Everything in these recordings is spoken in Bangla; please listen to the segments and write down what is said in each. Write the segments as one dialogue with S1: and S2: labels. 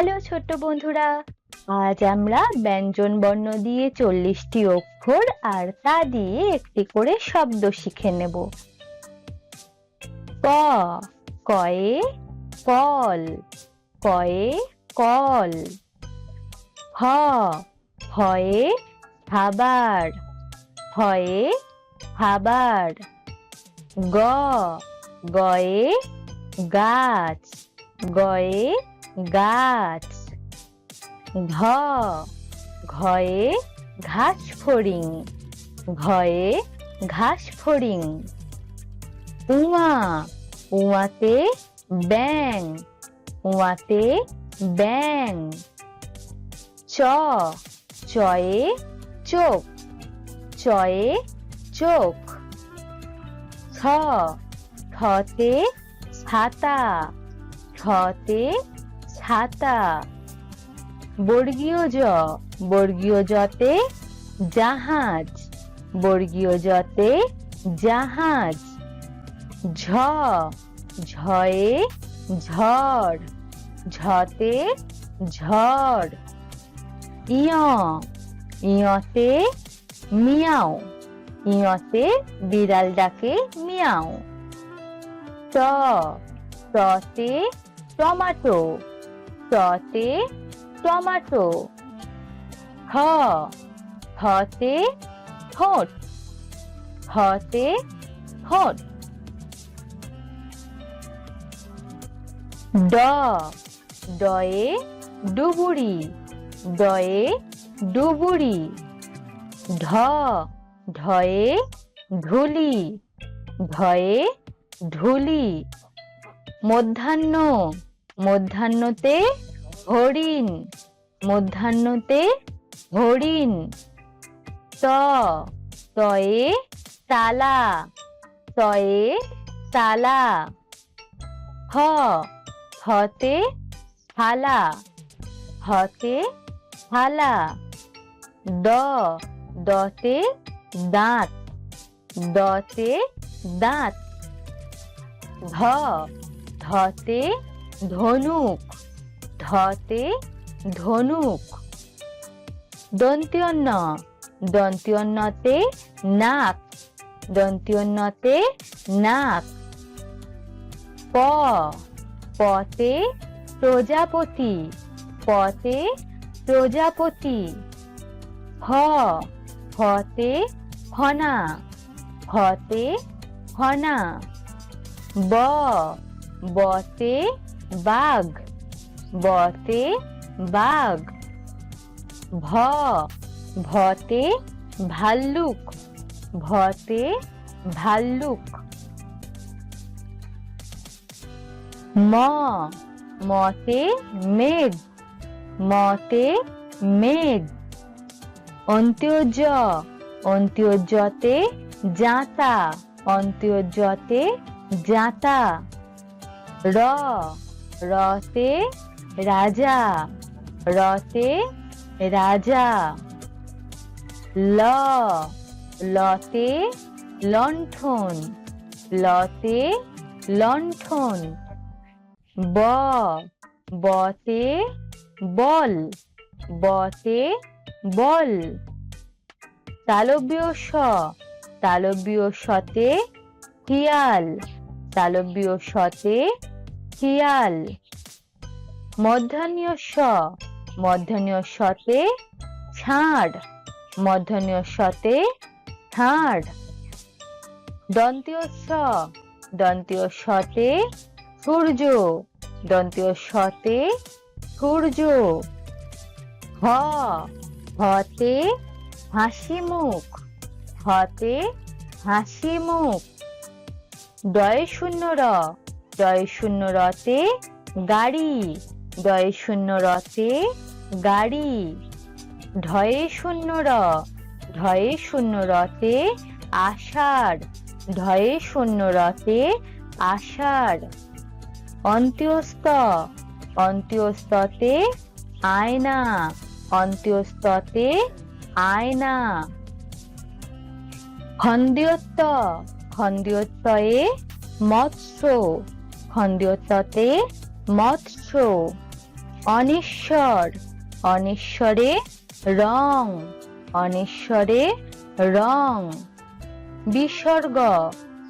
S1: হ্যালো ছোট্ট বন্ধুরা, আজ আমরা ব্যঞ্জন বর্ণ দিয়ে চল্লিশটি অক্ষর আর তা দিয়ে একটি করে শব্দ শিখে নেব। ক, কয়ে কল কয়ে কল। হ হয়ে খাবার হয়ে খাবার। গ, গয়ে গাছ, গয়ে গাছ। ঘ, ঘয়ে ঘাস ফড়িং। ঘয়ে ঘাস ফড়িং। উমা উমাতে ব্যাং উমাতে ব্যাং চ, চয়ে চোখ। চয়ে চোখ। ছ ছতে ছাতা। ছতে ছাতা বর্গীয় জ, বর্গীয় জতে জাহাজ। বর্গীয় জতে জাহাজ। ঝ, ঝয়ে ঝড়। ঝতে ঝড়। ইয়, ইয়তে মিয়াও। ইয়তে বিড়াল ডাকে মিয়াও। ট টতে টমাটো। টতে টমাটো হ, হতে ঠোঁট হতে ঠোঁট ড ডয়ে ডুবুরি। ডয়ে ডুবুরি। ঢ ঢয়ে ঢুলি ঢয়ে ঢুলি মধ্যাহ্ন মধ্যাহ্নতে হরিণ মধ্যাহ্নতে হরিণ ত, তয়ে তালা তয়ে তালা। হ, হতে থালা হতে থালা দ, দতে দাঁত দতে দাঁত। ধ ধতে ধনুক। ধতে ধনুক। দন্ত্যন্ন। দন্ত্যন্নতে নাক। দন্ত্যন্নতে নাক। প। পতে প্রজাপতি। পতে প্রজাপতি। হ। হতে ফনা হতে ফনা ব। বতে বাঘ বতে বাঘ, ভ ভতে ভাল্লুক ভতে ভাল্লুক। ম মতে মেঘ মতে মেঘ। অন্ত্যোজ অন্ত্যোজতে জাতা অন্ত্যোজতে জাতা র রতে রাজা রতে রাজা। ল, লতে লণ্ঠন লতে লণ্ঠন। ব, বতে বল বতে বল। তালব্য স, তালব্য সতে শিয়াল তালব্য সতে শিয়াল। মধ্যাহ্নীয় স মধ্যাহ্নীয় সতে ছাড় মধ্যাহ্নীয় সতে ছাড় দন্তীয় স দন্তীয় সতে সূর্য। দন্তীয় সতে সূর্য। হ হতে হাসি মুখ হতে হাসি মুখ দয় শূন্য র। দয় শূন্য রতে গাড়ি, দয় শূন্য রতে গাড়ি ঢয়ে শূন্য র ঢয়ে শূন্য রতে আষাঢ় ঢয়ে শূন্য রতে আষাঢ়। অন্ত্যস্ত, অন্ত্যস্ততে আয়না অন্ত্যস্ততে আয়না। খন্দ্যোত্ত, খন্দ্যোত্তয়ে মৎস্য খন্দ্যোত্ততে মৎস্য, অনিশ্বর, অনিশ্বরে রং অনিশ্বরে রং। বিসর্গ,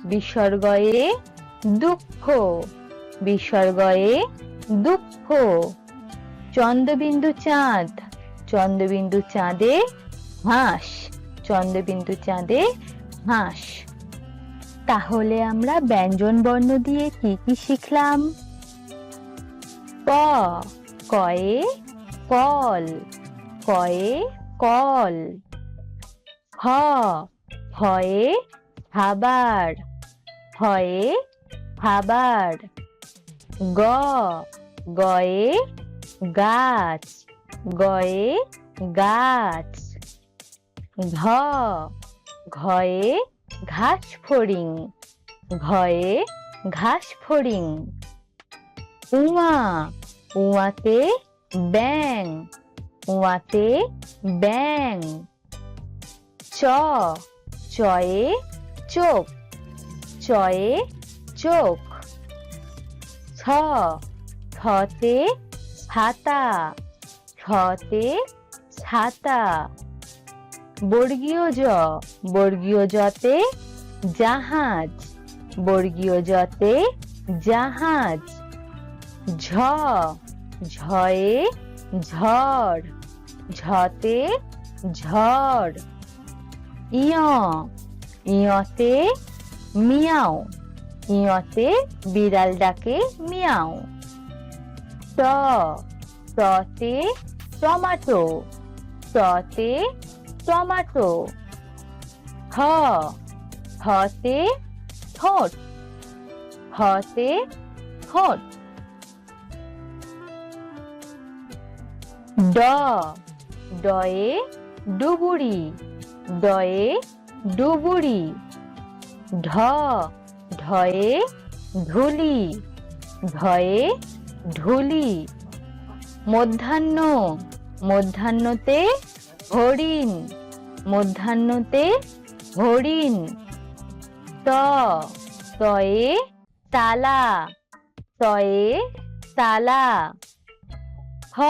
S1: বিসর্গয়ে দুঃখ বিসর্গয়ে দুঃখ। চন্দ্রবিন্দু চাঁদ, চন্দ্রবিন্দু চাঁদে হাঁস, চন্দ্রবিন্দু চাঁদে হাঁস। তাহলে আমরা ব্যঞ্জন বর্ণ দিয়ে কি কি শিখলাম? ক কয়ে কল কয়ে কল, হ হয়ে খাবার হয়ে খাবার গ, গয়ে গাছ গয়ে গাছ, ঘ, ঘয়ে ঘাস ফড়িং, ঘয়ে ঘাস ফড়িং। উমা উয়াতে ব্যাং উয়াতে ব্যাং চ, চয়ে চোখ চয়ে চোখ। ছ ছতে ছাতা ছতে ছাতা। বর্গীয় জ, বর্গীয় জতে জাহাজ, বর্গীয় জতে জাহাজ। ঝ, ঝয়ে ঝড়, ঝতে ঝড়। ইয়, ইয়তে মিয়াও, ইয়তে বিড়াল ডাকে মিয়াও। ট টতে টমাটো টতে টমাটো হ, হতে ঠোঁট। হতে ঠোঁট। ড, ডয়ে ডুবুরি। ডয়ে ডুবুরি। ঢ, ঢয়ে ঢুলি ঢয়ে ঢুলি মধ্যাহ্ন, মধ্যাহ্নতে হরিণ মধ্যাহ্নতে হরিণ ত, তয়ে তালা তয়ে তালা। হ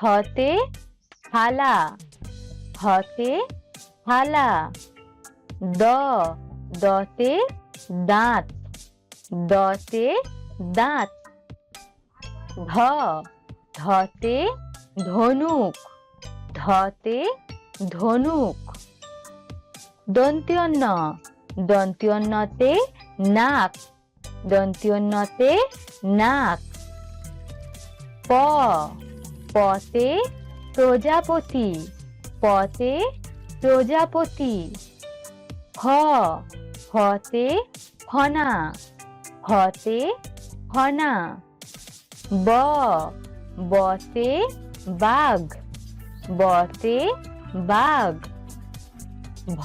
S1: হতে থালা হতে থালা দ, দতে দাঁত দতে দাঁত। ধ, ধতে ধনুক। ধতে ধনুক। দন্ত্যন্ন। দন্ত্যন্নতে নাক। দন্ত্যন্নতে নাক। প। পতে প্রজাপতি। পতে প্রজাপতি। হ। হতে ফনা হতে ফনা ব। বতে বাঘ। বতে বাঘ, ভ,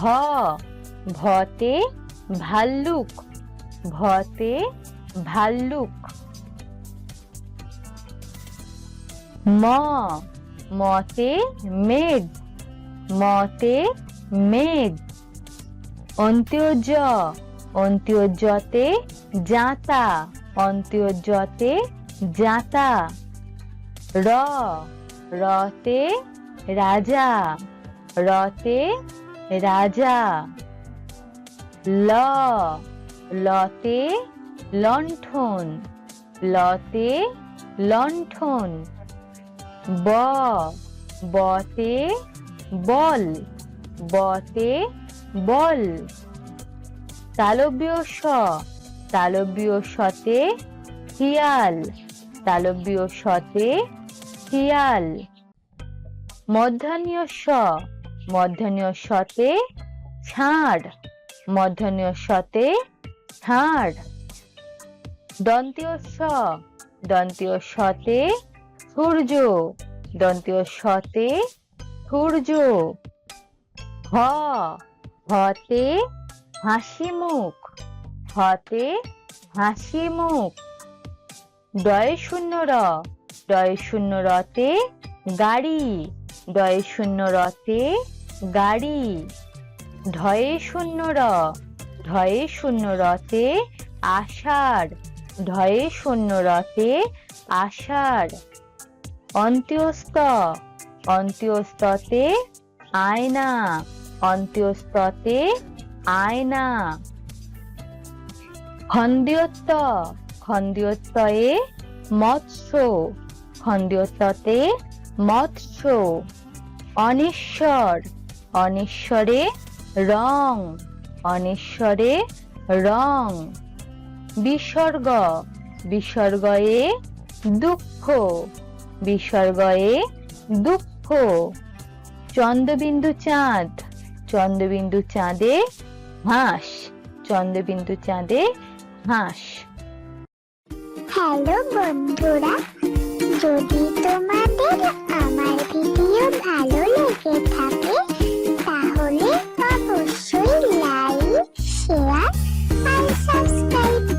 S1: ভতে ভাল্লুক ভতে ভাল্লুক। ম, মতে মেঘ মতে মেঘ। অন্ত্যোজ, অন্ত্যোজতে জাতা অন্ত্যোজতে জাতা। র, রতে রাজা রতে রাজা, ল, লতে লণ্ঠন লতে লণ্ঠন, ব, বতে বল বতে বল। তালব্য স, তালব্য সতে শিয়াল তালব্য সতে শিয়াল মধ্যাহ্নীয় স, মধ্যাহ্নীয় সতে ছাড় মধ্যাহ্নীয় সতে ছাড় দন্তীয় স, দন্তীয় সতে সূর্য, দন্তীয় সতে সূর্য। হ হতে হাসি মুখ হতে হাসি মুখ ডয় শূন্য র ডয় শূন্য রতে গাড়ি। ডয় শূন্য রতে গাড়ি ঢয়ে শূন্য র ঢয়ে শূন্য রতে আষাঢ় ঢয়ে শূন্য রতে আষাঢ়। অন্ত্যস্ত, অন্ত্যস্ততে আয়না অন্ত্যস্ততে আয়না। খন্দ্যোত্ত, খন্দ্যোত্তয়ে মৎস্য, খন্দ্যোত্ততে মৎস্য, অনিশ্বর, অনিশ্বরে রং অনিশ্বরে রং। বিসর্গ, বিসর্গয়ে দুঃখ বিসর্গয়ে দুঃখ। চন্দ্রবিন্দু চাঁদ চন্দ্রবিন্দু চাঁদে হাঁস চন্দ্রবিন্দু চাঁদে হাঁস
S2: হ্যালো বন্ধুরা যদি তোমাদের আমার ভিডিও ভালো লেগে থাকে তাহলে অবশ্যই লাইক শেয়ার আর সাবস্ক্রাইব